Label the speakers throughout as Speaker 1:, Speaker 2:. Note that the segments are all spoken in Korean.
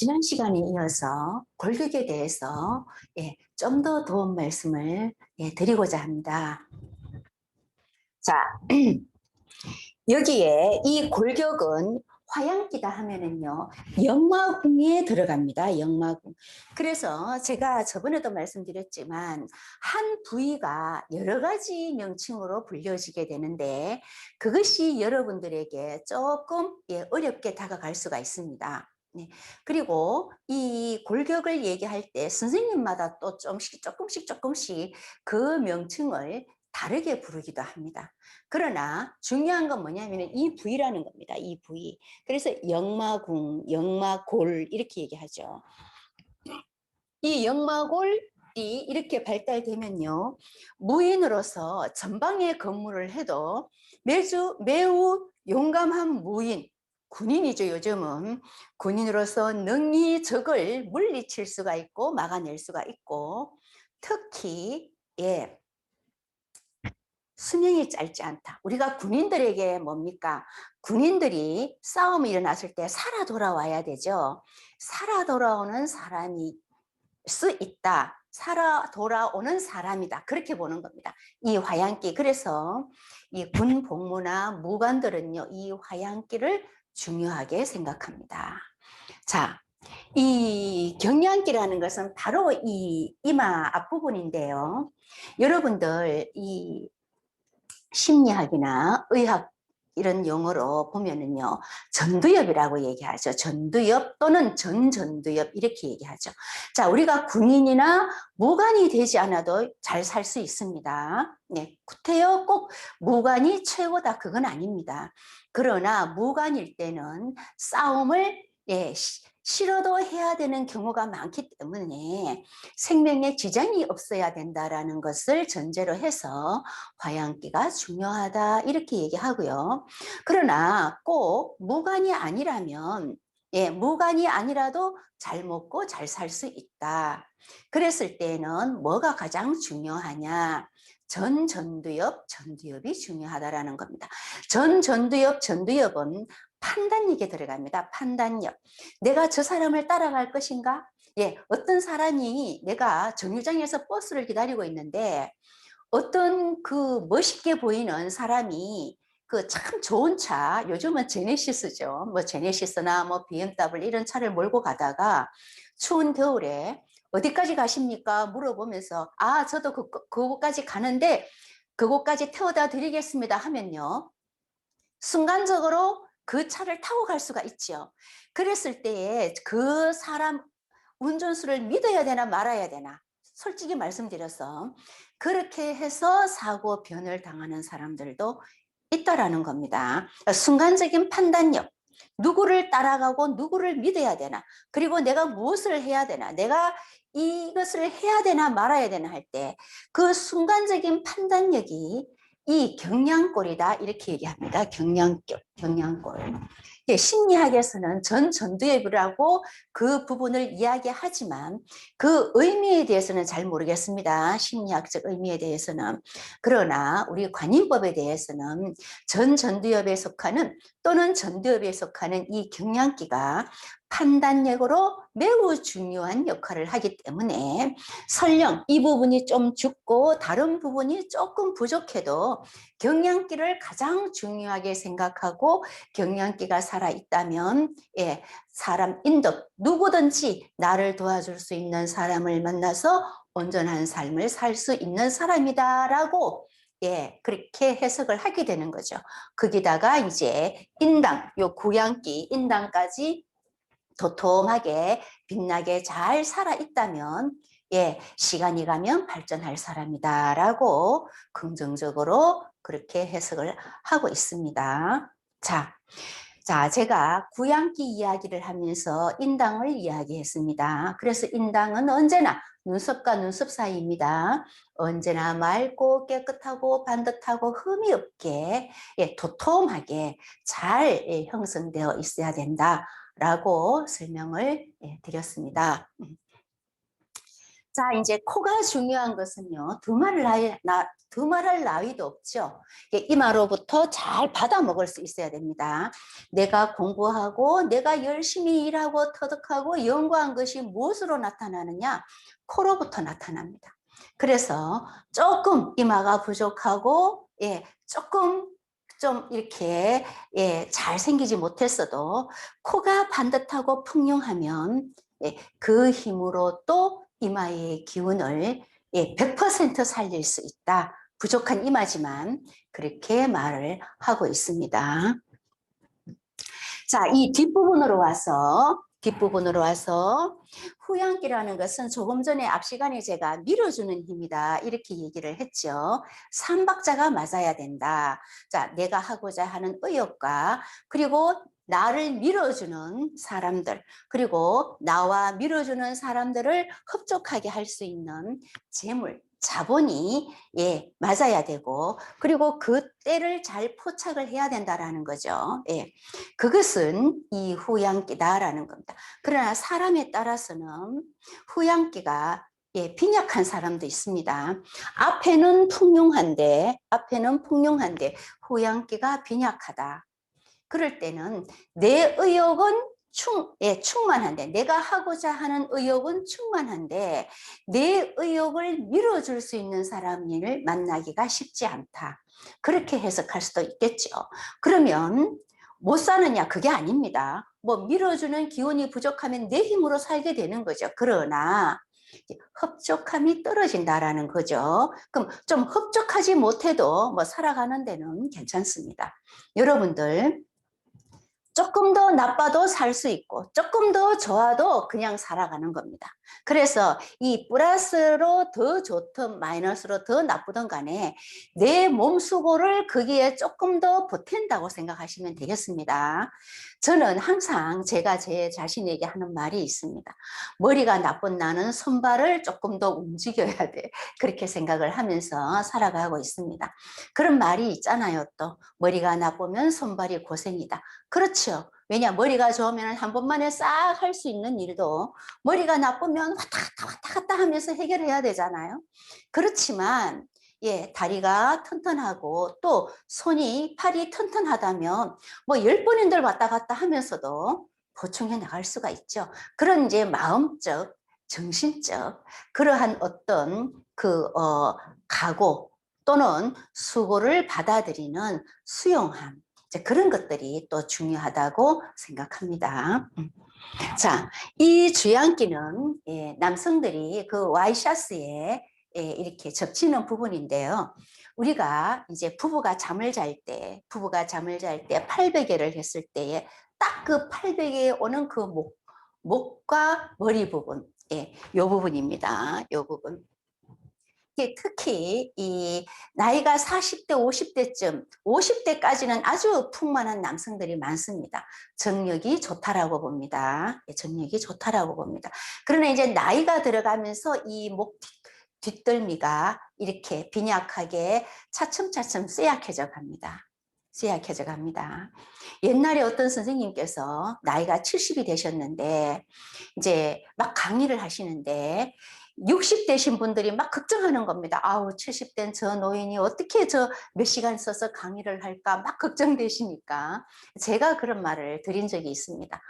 Speaker 1: 지난 시간에 이어서 골격에 대해서 예, 좀 더 도움 말씀을 예, 드리고자 합니다. 자, 여기에 이 골격은 화양기다 하면은요, 역마궁에 들어갑니다. 역마궁. 그래서 제가 저번에도 말씀드렸지만, 한 부위가 여러 가지 명칭으로 불려지게 되는데, 그것이 여러분들에게 조금 예, 어렵게 다가갈 수가 있습니다. 네. 그리고 이 골격을 얘기할 때 선생님마다 또 조금씩 조금씩 조금씩 그 명칭을 다르게 부르기도 합니다. 그러나 중요한 건 뭐냐면 이 부위라는 겁니다. 이 부위. 그래서 역마궁, 역마골 이렇게 얘기하죠. 이 역마골이 이렇게 발달되면요. 무인으로서 전방에 근무를 해도 매주 매우 용감한 무인, 군인이죠 요즘은 군인으로서 능히 적을 물리칠 수가 있고 막아낼 수가 있고 특히 예 수명이 짧지 않다. 우리가 군인들에게 뭡니까? 군인들이 싸움이 일어났을 때 살아 돌아와야 되죠. 살아 돌아오는 사람이 수 있다. 살아 돌아오는 사람이다. 그렇게 보는 겁니다. 이 화양기. 그래서 이 군 복무나 무관들은요, 이 화양기를 중요하게 생각합니다. 자, 이 경량기라는 것은 바로 이 이마 앞부분인데요. 여러분들 이 심리학이나 의학 이런 용어로 보면은요 전두엽이라고 얘기하죠. 전두엽 또는 전전두엽 이렇게 얘기하죠. 자 우리가 군인이나 무관이 되지 않아도 잘 살 수 있습니다. 네 구태여 꼭 무관이 최고다. 그건 아닙니다. 그러나 무관일 때는 싸움을 예, 싫어도 해야 되는 경우가 많기 때문에 생명에 지장이 없어야 된다라는 것을 전제로 해서 화양기가 중요하다 이렇게 얘기하고요. 그러나 꼭 무관이 아니라면 예, 무관이 아니라도 잘 먹고 잘 살 수 있다. 그랬을 때는 뭐가 가장 중요하냐? 전 전두엽, 전두엽이 중요하다라는 겁니다. 전 전두엽, 전두엽은 판단력에 들어갑니다. 판단력. 내가 저 사람을 따라갈 것인가? 예, 어떤 사람이 내가 정류장에서 버스를 기다리고 있는데 어떤 그 멋있게 보이는 사람이 그 참 좋은 차, 요즘은 제네시스죠. 뭐 제네시스나 뭐 BMW 이런 차를 몰고 가다가 추운 겨울에 어디까지 가십니까? 물어보면서 아 저도 그, 그곳까지 가는데 그곳까지 태워다 드리겠습니다 하면요. 순간적으로 그 차를 타고 갈 수가 있죠. 그랬을 때에 그 사람 운전수를 믿어야 되나 말아야 되나 솔직히 말씀드려서 그렇게 해서 사고 변을 당하는 사람들도 있다라는 겁니다. 순간적인 판단력 누구를 따라가고 누구를 믿어야 되나 그리고 내가 무엇을 해야 되나 내가 이것을 해야 되나 말아야 되나 할 때 그 순간적인 판단력이 이 경량골이다 이렇게 얘기합니다. 경량골, 경량골. 예, 심리학에서는 전 전두엽이라고 그 부분을 이야기하지만 그 의미에 대해서는 잘 모르겠습니다. 심리학적 의미에 대해서는. 그러나 우리 관인법에 대해서는 전 전두엽에 속하는 또는 전두엽에 속하는 이 경량기가 판단력으로 매우 중요한 역할을 하기 때문에 설령 이 부분이 좀 죽고 다른 부분이 조금 부족해도 경량기를 가장 중요하게 생각하고 경량기가 살아있다면 예, 사람 인덕 누구든지 나를 도와줄 수 있는 사람을 만나서 온전한 삶을 살 수 있는 사람이다 라고 예, 그렇게 해석을 하게 되는 거죠. 거기다가 이제 인당, 요 구양기, 인당까지 도톰하게 빛나게 잘 살아 있다면 예, 시간이 가면 발전할 사람이다 라고 긍정적으로 그렇게 해석을 하고 있습니다. 자, 자, 제가 구양기 이야기를 하면서 인당을 이야기했습니다. 그래서 인당은 언제나 눈썹과 눈썹 사이입니다. 언제나 맑고 깨끗하고 반듯하고 흠이 없게 예, 도톰하게 잘 예, 형성되어 있어야 된다. 라고 설명을 예, 드렸습니다. 음. 자, 이제 코가 중요한 것은요. 두말할 나위, 나, 두말할 나위도 없죠. 이마로부터 잘 받아 먹을 수 있어야 됩니다. 내가 공부하고 내가 열심히 일하고 터득하고 연구한 것이 무엇으로 나타나느냐? 코로부터 나타납니다. 그래서 조금 이마가 부족하고 예, 조금 좀 이렇게 예, 잘 생기지 못했어도 코가 반듯하고 풍요하면 예, 그 힘으로 또 이마의 기운을 예, 100% 살릴 수 있다. 부족한 이마지만 그렇게 말을 하고 있습니다. 자, 이 뒷부분으로 와서 뒷부분으로 와서 후양기라는 것은 조금 전에 앞 시간에 제가 밀어주는 힘이다 이렇게 얘기를 했죠. 삼박자가 맞아야 된다. 자, 내가 하고자 하는 의욕과 그리고 나를 밀어주는 사람들 그리고 나와 밀어주는 사람들을 흡족하게 할 수 있는 재물 자본이 예 맞아야 되고 그리고 그 때를 잘 포착을 해야 된다라는 거죠. 예, 그것은 이 후양기다라는 겁니다. 그러나 사람에 따라서는 후양기가 예, 빈약한 사람도 있습니다. 앞에는 풍요한데 앞에는 풍요한데 후양기가 빈약하다. 그럴 때는 내 의욕은 충, 예, 충만한데 내가 하고자 하는 의욕은 충만한데 내 의욕을 밀어줄 수 있는 사람을 만나기가 쉽지 않다. 그렇게 해석할 수도 있겠죠. 그러면 못 사느냐 그게 아닙니다. 뭐 밀어주는 기운이 부족하면 내 힘으로 살게 되는 거죠. 그러나 흡족함이 떨어진다라는 거죠. 그럼 좀 흡족하지 못해도 뭐 살아가는 데는 괜찮습니다. 여러분들 조금 더 나빠도 살 수 있고 조금 더 좋아도 그냥 살아가는 겁니다. 그래서 이 플러스로 더 좋든 마이너스로 더 나쁘든 간에 내 몸수고를 거기에 조금 더 보탠다고 생각하시면 되겠습니다. 저는 항상 제가 제 자신에게 하는 말이 있습니다. 머리가 나쁜 나는 손발을 조금 더 움직여야 돼. 그렇게 생각을 하면서 살아가고 있습니다. 그런 말이 있잖아요. 또 머리가 나쁘면 손발이 고생이다. 그렇죠. 왜냐 머리가 좋으면 한 번만에 싹 할 수 있는 일도 머리가 나쁘면 왔다 갔다 왔다 갔다 하면서 해결해야 되잖아요. 그렇지만 예, 다리가 튼튼하고 또 손이 팔이 튼튼하다면 뭐 열 번인들 왔다 갔다 하면서도 보충해 나갈 수가 있죠. 그런 이제 마음적, 정신적 그러한 어떤 그 어, 각오 또는 수고를 받아들이는 수용함 이제 그런 것들이 또 중요하다고 생각합니다. 음. 자, 이 주양기는 예, 남성들이 그 와이셔츠에 예, 이렇게 접치는 부분인데요. 우리가 이제 부부가 잠을 잘 때, 부부가 잠을 잘때 800개를 했을 때에 딱그 800에 오는 그 목, 목과 머리 부분, 예, 요 부분입니다. 요 부분. 특히 이 나이가 40대, 50대쯤, 50대까지는 아주 풍만한 남성들이 많습니다. 정력이 좋다라고 봅니다. 예, 정력이 좋다라고 봅니다. 그러나 이제 나이가 들어가면서 이 목 뒷덜미가 이렇게 빈약하게 차츰차츰 쇠약해져 갑니다. 쇠약해져 갑니다. 옛날에 어떤 선생님께서 나이가 70이 되셨는데 이제 막 강의를 하시는데 60대신 분들이 막 걱정하는 겁니다. 아우 70된 저 노인이 어떻게 저 몇 시간 써서 강의를 할까 막 걱정되시니까 제가 그런 말을 드린 적이 있습니다.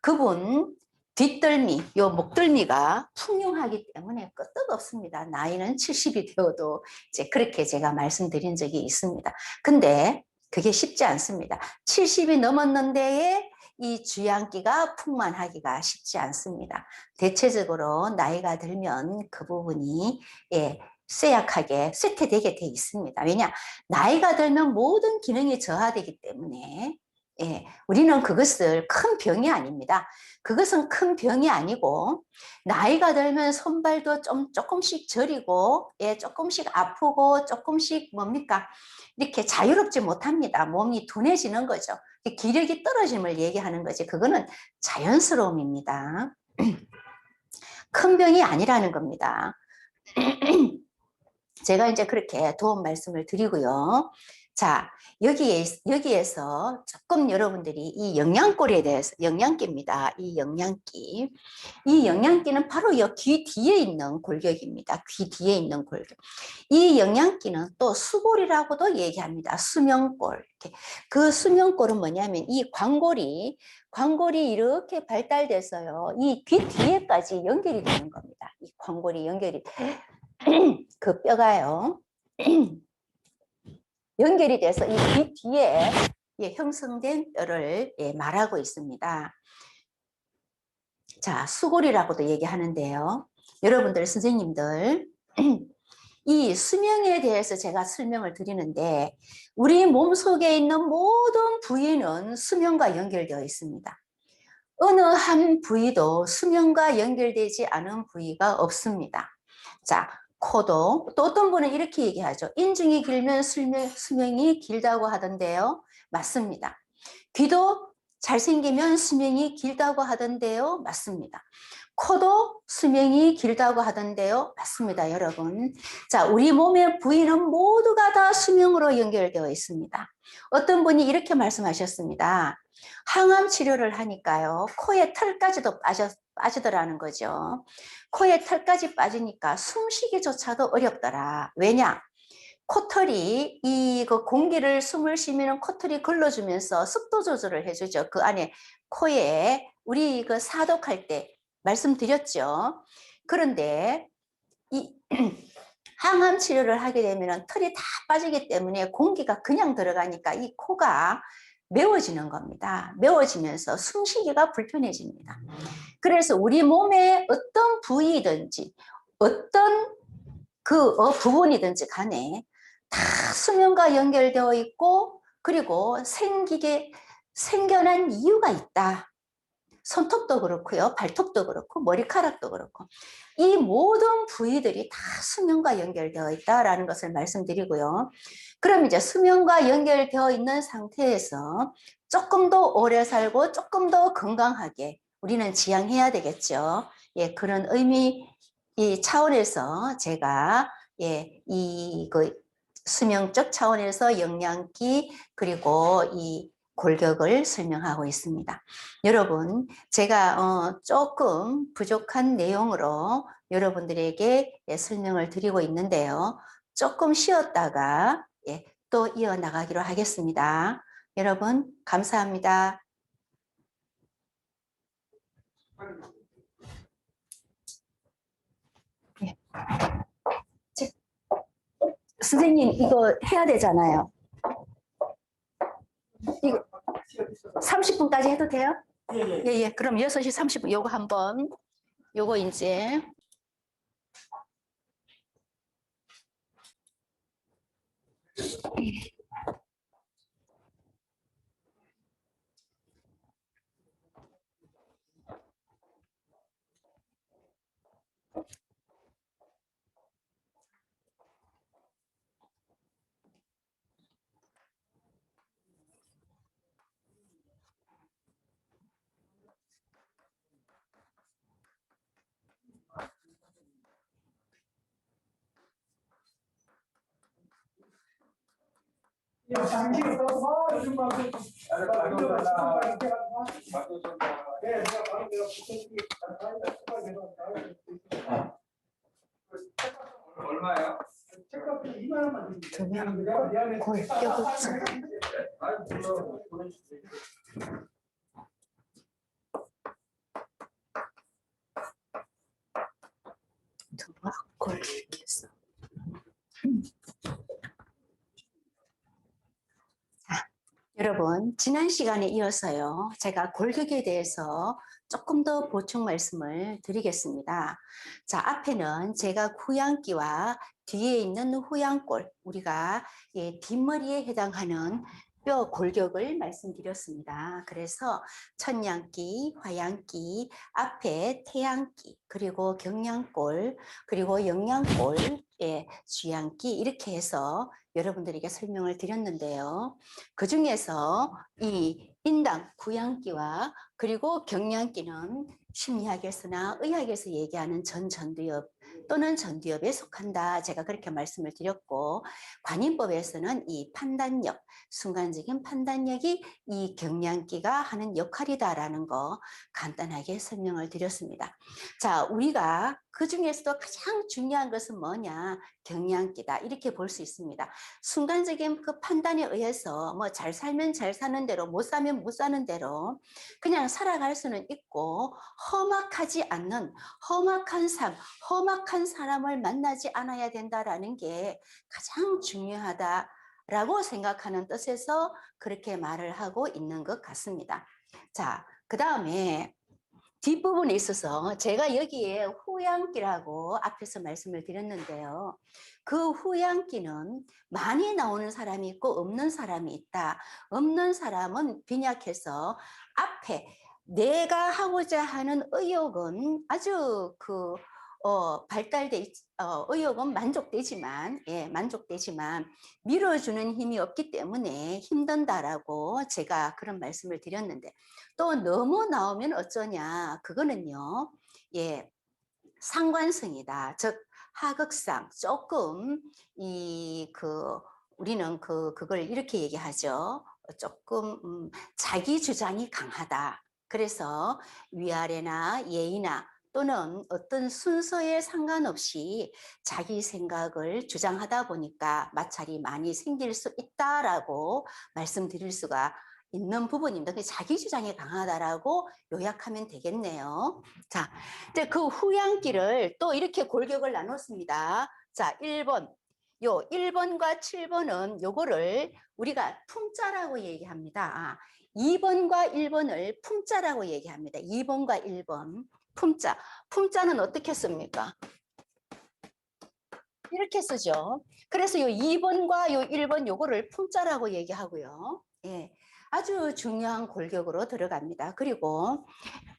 Speaker 1: 그분 뒷덜미, 요 목덜미가 풍요하기 때문에 끄떡 없습니다. 나이는 70이 되어도 이제 그렇게 제가 말씀드린 적이 있습니다. 근데 그게 쉽지 않습니다. 70이 넘었는데에 이 주양기가 풍만하기가 쉽지 않습니다. 대체적으로 나이가 들면 그 부분이 예, 쇠약하게 쇠퇴되게 돼 있습니다. 왜냐 나이가 들면 모든 기능이 저하되기 때문에 예, 우리는 그것을 큰 병이 아닙니다. 그것은 큰 병이 아니고 나이가 들면 손발도 좀 조금씩 저리고 예, 조금씩 아프고 조금씩 뭡니까 이렇게 자유롭지 못합니다. 몸이 둔해지는 거죠. 기력이 떨어짐을 얘기하는 거지. 그거는 자연스러움입니다. 큰 병이 아니라는 겁니다. 제가 이제 그렇게 도움 말씀을 드리고요. 자, 여기에, 여기에서 조금 여러분들이 이 영양골에 대해서, 영양기입니다. 이 영양기. 이 영양기는 바로 여귀 뒤에 있는 골격입니다. 귀 뒤에 있는 골격. 이 영양기는 또 수골이라고도 얘기합니다. 이렇게. 그 수명골은 뭐냐면 이 광골이, 광골이 이렇게 발달돼서요. 이 귀 뒤에까지 연결이 되는 겁니다. 이 광골이 연결이, 그 뼈가요. 연결이 돼서 이 귀 뒤에 예, 형성된 뼈를 예, 말하고 있습니다. 자, 수골이라고도 얘기하는데요. 여러분들, 선생님들, 이 수명에 대해서 제가 설명을 드리는데, 우리 몸 속에 있는 모든 부위는 수명과 연결되어 있습니다. 어느 한 부위도 수명과 연결되지 않은 부위가 없습니다. 자, 코도 또 어떤 분은 이렇게 얘기하죠. 인중이 길면 수명, 수명이 길다고 하던데요. 맞습니다. 귀도 잘생기면 수명이 길다고 하던데요. 맞습니다. 코도 수명이 길다고 하던데요. 맞습니다, 여러분. 자, 우리 몸의 부위는 모두가 다 수명으로 연결되어 있습니다. 어떤 분이 이렇게 말씀하셨습니다. 항암 치료를 하니까요. 코에 털까지도 빠져, 빠지더라는 거죠. 코에 털까지 빠지니까 숨쉬기조차도 어렵더라. 왜냐? 코털이 이 그 공기를 숨을 쉬면 코털이 걸러주면서 습도 조절을 해주죠. 그 안에 코에 우리 그 사독할 때 말씀드렸죠. 그런데 이 항암 치료를 하게 되면 털이 다 빠지기 때문에 공기가 그냥 들어가니까 이 코가 메워지는 겁니다. 메워지면서 숨쉬기가 불편해집니다. 그래서 우리 몸의 어떤 부위든지 어떤 그 어, 부분이든지 간에 다 수면과 연결되어 있고 그리고 생기게 생겨난 이유가 있다. 손톱도 그렇고요. 발톱도 그렇고 머리카락도 그렇고 이 모든 부위들이 다 수면과 연결되어 있다라는 것을 말씀드리고요. 그럼 이제 수면과 연결되어 있는 상태에서 조금 더 오래 살고 조금 더 건강하게 우리는 지향해야 되겠죠. 예, 그런 의미 이 차원에서 제가 예, 이그 수명적 차원에서 영양기 그리고 이 골격을 설명하고 있습니다. 여러분, 제가 어, 조금 부족한 내용으로 여러분들에게 예, 설명을 드리고 있는데요. 조금 쉬었다가 예, 또 이어나가기로 하겠습니다. 여러분, 감사합니다. 예. 선생님, 이거 해야 되잖아요. 이거 30분까지 해도 돼요?
Speaker 2: 예, 예.
Speaker 1: 예, 예. 그럼 6시 30분 요거 한번 요거 이제
Speaker 2: 야, 당신이 써서 요즘 막 그-
Speaker 3: 아니,
Speaker 2: 막
Speaker 3: 바로
Speaker 2: 이거
Speaker 3: 전화.
Speaker 2: 이렇게 하고 막.
Speaker 3: 바꿔 전화.
Speaker 2: 네, 내가 바로 내가 부탁드리- 아,
Speaker 3: 얼마예요?
Speaker 2: 책값이 2만 원만 드립니다.
Speaker 1: 조명,
Speaker 2: 내가 미안해.
Speaker 1: 골격을
Speaker 3: 아니 불러 보내주세요.
Speaker 1: 골격에서 여러분, 지난 시간에 이어서요, 제가 골격에 대해서 조금 더 보충 말씀을 드리겠습니다. 자, 앞에는 제가 후양기와 뒤에 있는 후양골, 우리가 예, 뒷머리에 해당하는 뼈 골격을 말씀드렸습니다. 그래서 천양기, 화양기, 앞에 태양기, 그리고 경량골, 그리고 영양골, 예, 주양기 이렇게 해서 여러분들에게 설명을 드렸는데요. 그 중에서 이 인당 구양기와 그리고 경량기는 심리학에서나 의학에서 얘기하는 전전두엽 또는 전두엽에 속한다. 제가 그렇게 말씀을 드렸고 관인법에서는 이 판단력, 순간적인 판단력이 이 경량기가 하는 역할이다라는 거 간단하게 설명을 드렸습니다. 자, 우리가 그 중에서도 가장 중요한 것은 뭐냐? 경량기다. 이렇게 볼 수 있습니다. 순간적인 그 판단에 의해서 뭐 잘 살면 잘 사는 대로, 못 사면 못 사는 대로 그냥 살아갈 수는 있고 험악하지 않는 험악한 삶, 험악한 사람을 만나지 않아야 된다라는 게 가장 중요하다 라고 생각하는 뜻에서 그렇게 말을 하고 있는 것 같습니다. 자, 그 다음에 뒷부분에 있어서 제가 여기에 후양기라고 앞에서 말씀을 드렸는데요. 그 후양기는 많이 나오는 사람이 있고 없는 사람이 있다. 없는 사람은 빈약해서 앞에 내가 하고자 하는 의욕은 아주 그 어, 발달돼 있, 어, 의욕은 만족되지만 예, 만족되지만 밀어주는 힘이 없기 때문에 힘든다라고 제가 그런 말씀을 드렸는데 또 너무 나오면 어쩌냐? 그거는요 예 상관성이다. 즉 하극상 조금 이 그 우리는 그 그걸 이렇게 얘기하죠. 조금 음, 자기 주장이 강하다. 그래서 위아래나 예의나 또는 어떤 순서에 상관없이 자기 생각을 주장하다 보니까 마찰이 많이 생길 수 있다라고 말씀드릴 수가 있는 부분입니다. 그 자기 주장이 강하다라고 요약하면 되겠네요. 자, 이제 그 후양기를 또 이렇게 골격을 나눴습니다. 자, 1번. 요 1번과 7번은 요거를 우리가 품자라고 얘기합니다. 2번과 1번을 품자라고 얘기합니다. 2번과 1번. 품자. 품자는 어떻게 씁니까? 이렇게 쓰죠. 그래서 요 2번과 요 1번 요거를 품자라고 얘기하고요. 예. 아주 중요한 골격으로 들어갑니다. 그리고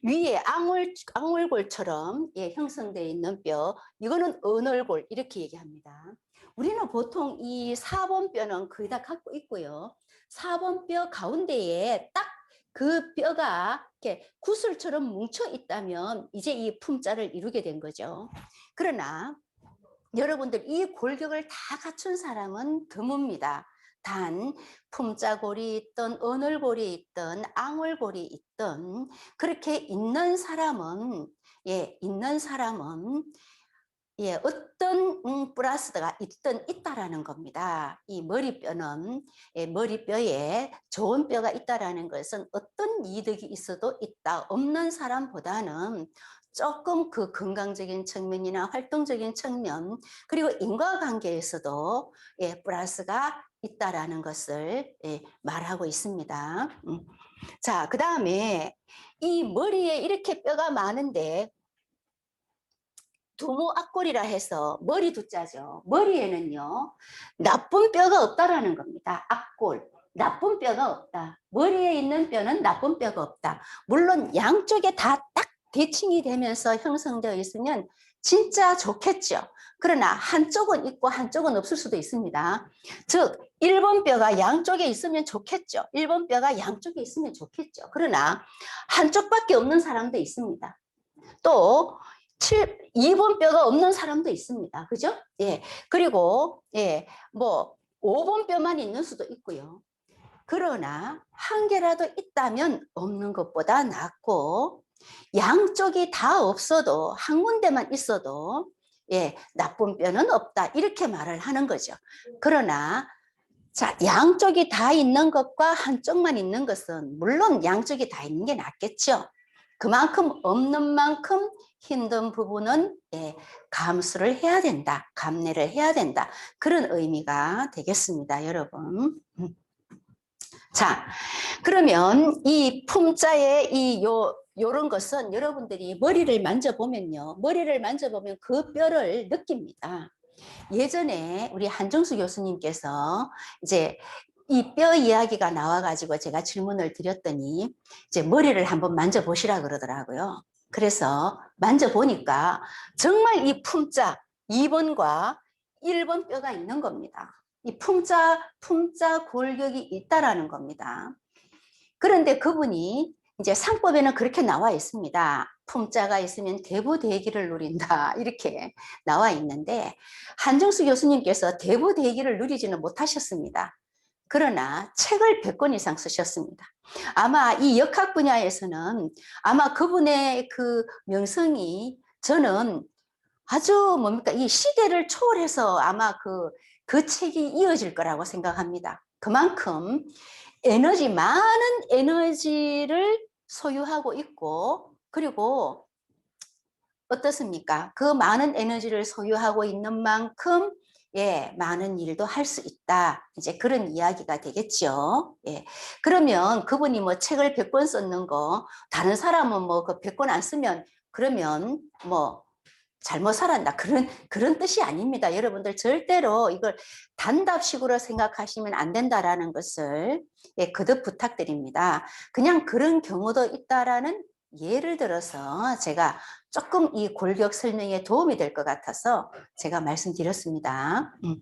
Speaker 1: 위에 앙울, 앙울골처럼 예, 형성되어 있는 뼈, 이거는 언얼골 이렇게 얘기합니다. 우리는 보통 이 4번 뼈는 거의 다 갖고 있고요. 4번 뼈 가운데에 딱 그 뼈가 이렇게 구슬처럼 뭉쳐 있다면 이제 이 품자를 이루게 된 거죠. 그러나 여러분들 이 골격을 다 갖춘 사람은 드뭅니다. 단 품자골이 있던 언얼골이 있던 앙월골이 있던 그렇게 있는 사람은 예 있는 사람은 예 어떤 음, 플러스가 있든 있다라는 겁니다. 이 머리뼈는 예, 머리뼈에 좋은 뼈가 있다라는 것은 어떤 이득이 있어도 있다 없는 사람보다는 조금 그 건강적인 측면이나 활동적인 측면 그리고 인과관계에서도 예, 플러스가 있다라는 것을 예, 말하고 있습니다. 음. 자, 그 다음에 이 머리에 이렇게 뼈가 많은데 두모 앞골이라 해서 머리 두자죠. 머리에는요 나쁜 뼈가 없다라는 겁니다. 앞골. 나쁜 뼈가 없다. 머리에 있는 뼈는 나쁜 뼈가 없다. 물론 양쪽에 다 딱 대칭이 되면서 형성되어 있으면 진짜 좋겠죠. 그러나 한쪽은 있고 한쪽은 없을 수도 있습니다. 즉 1번 뼈가 양쪽에 있으면 좋겠죠. 1번 뼈가 양쪽에 있으면 좋겠죠. 그러나 한쪽밖에 없는 사람도 있습니다. 또 7, 2번 뼈가 없는 사람도 있습니다. 그죠? 예. 그리고 예, 뭐 5번 뼈만 있는 수도 있고요. 그러나 한 개라도 있다면 없는 것보다 낫고 양쪽이 다 없어도 한 군데만 있어도 예, 나쁜 뼈는 없다. 이렇게 말을 하는 거죠. 그러나 자, 양쪽이 다 있는 것과 한쪽만 있는 것은 물론 양쪽이 다 있는 게 낫겠죠. 그만큼 없는 만큼 힘든 부분은 예, 감수를 해야 된다. 감내를 해야 된다. 그런 의미가 되겠습니다, 여러분. 음. 자, 그러면 이 품자의 이 요, 요런 것은 여러분들이 머리를 만져보면요. 머리를 만져보면 그 뼈를 느낍니다. 예전에 우리 한정수 교수님께서 이제 이 뼈 이야기가 나와가지고 제가 질문을 드렸더니 이제 머리를 한번 만져보시라 그러더라고요. 그래서 만져보니까 정말 이 품자 2번과 1번 뼈가 있는 겁니다. 이 품자, 품자 골격이 있다라는 겁니다. 그런데 그분이 이제 상법에는 그렇게 나와 있습니다. 품자가 있으면 대부대기를 누린다. 이렇게 나와 있는데, 한정수 교수님께서 대부대기를 누리지는 못하셨습니다. 그러나 책을 100권 이상 쓰셨습니다. 아마 이 역학 분야에서는 아마 그분의 그 명성이 저는 아주 뭡니까 이 시대를 초월해서 아마 그, 그 책이 이어질 거라고 생각합니다. 그만큼 에너지, 많은 에너지를 소유하고 있고, 그리고 어떻습니까? 그 많은 에너지를 소유하고 있는 만큼 예, 많은 일도 할 수 있다. 이제 그런 이야기가 되겠죠. 예. 그러면 그분이 뭐 책을 100권 썼는 거, 다른 사람은 뭐 그 100권 안 쓰면 그러면 뭐 잘못 살았다. 그런, 그런 뜻이 아닙니다. 여러분들 절대로 이걸 단답식으로 생각하시면 안 된다라는 것을 예, 거듭 부탁드립니다. 그냥 그런 경우도 있다라는 예를 들어서 제가 조금 이 골격 설명에 도움이 될 것 같아서 제가 말씀드렸습니다. 음.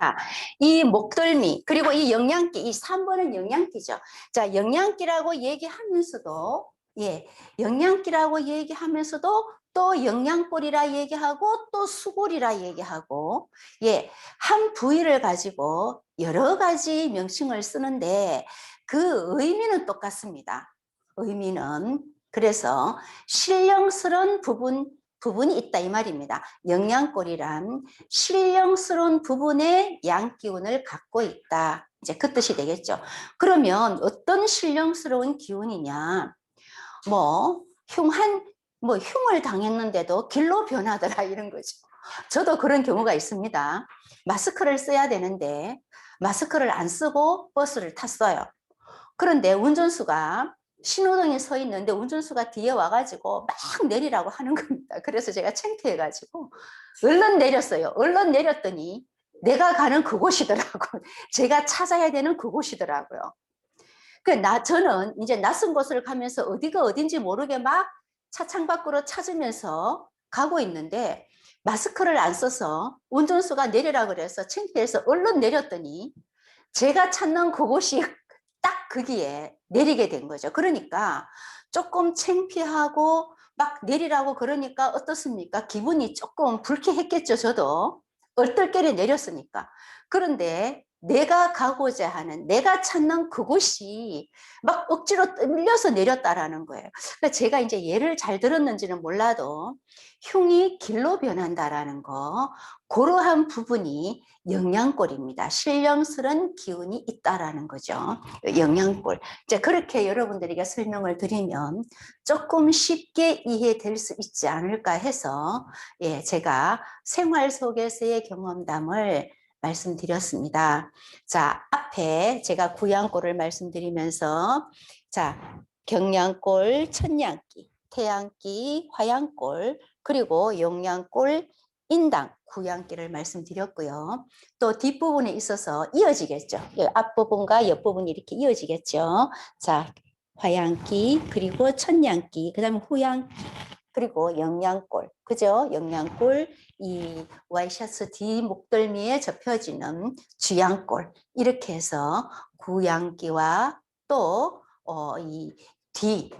Speaker 1: 자, 이 목덜미, 그리고 이 영양기, 이 3번은 영양기죠. 자, 영양기라고 얘기하면서도, 예, 영양기라고 얘기하면서도 또 영양골이라 얘기하고 또 수골이라 얘기하고, 예, 한 부위를 가지고 여러 가지 명칭을 쓰는데 그 의미는 똑같습니다. 의미는 그래서 신령스러운 부분 부분이 있다 이 말입니다. 영양골이란 신령스러운 부분에 양기운을 갖고 있다. 이제 그 뜻이 되겠죠. 그러면 어떤 신령스러운 기운이냐? 뭐 흉한 뭐 흉을 당했는데도 길로 변하더라 이런 거죠. 저도 그런 경우가 있습니다. 마스크를 써야 되는데 마스크를 안 쓰고 버스를 탔어요. 그런데 운전수가 신호등에 서 있는데 운전수가 뒤에 와가지고 막 내리라고 하는 겁니다. 그래서 제가 창피해가지고 얼른 내렸어요. 얼른 내렸더니 내가 가는 그곳이더라고. 제가 찾아야 되는 그곳이더라고요. 그나 저는 이제 낯선 곳을 가면서 어디가 어딘지 모르게 막 차창 밖으로 찾으면서 가고 있는데 마스크를 안 써서 운전수가 내리라 그래서 창피해서 얼른 내렸더니 제가 찾는 그곳이 딱 거기에 내리게 된 거죠. 그러니까 조금 창피하고 막 내리라고 그러니까 어떻습니까? 기분이 조금 불쾌했겠죠, 저도. 얼떨결에 내렸으니까. 그런데 내가 가고자 하는, 내가 찾는 그곳이 막 억지로 밀려서 내렸다라는 거예요. 그러니까 제가 이제 예를 잘 들었는지는 몰라도 흉이 길로 변한다라는 거, 그러한 부분이 영양골입니다. 신령스런 기운이 있다라는 거죠. 영양골. 이제 그렇게 여러분들에게 설명을 드리면 조금 쉽게 이해될 수 있지 않을까 해서 예, 제가 생활 속에서의 경험담을 말씀드렸습니다. 자, 앞에 제가 구양골을 말씀드리면서 자, 경양골, 천냥기, 태양기, 화양골, 그리고 용양골, 인당, 구양기를 말씀드렸고요. 또 뒷부분에 있어서 이어지겠죠. 이 앞부분과 옆부분이 이렇게 이어지겠죠. 자, 화양기, 그리고 천냥기, 그 다음에 후양, 그리고 영양골, 그죠? 영양골, 이 와이셔츠 뒤 목덜미에 접혀지는 쥐양골, 이렇게 해서 구양기와 또, 어, 이 뒤,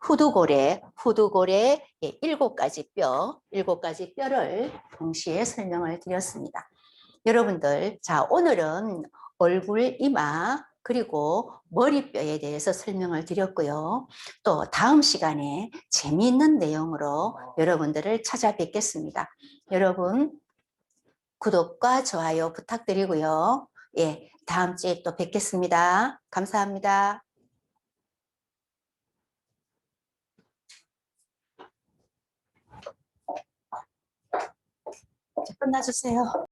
Speaker 1: 후두골에, 후두골에 예, 일곱 가지 뼈, 일곱 가지 뼈를 동시에 설명을 드렸습니다. 여러분들, 자, 오늘은 얼굴, 이마, 그리고 머리뼈에 대해서 설명을 드렸고요. 또 다음 시간에 재미있는 내용으로 여러분들을 찾아뵙겠습니다. 여러분, 구독과 좋아요 부탁드리고요. 예, 다음 주에 또 뵙겠습니다. 감사합니다. 끝나주세요.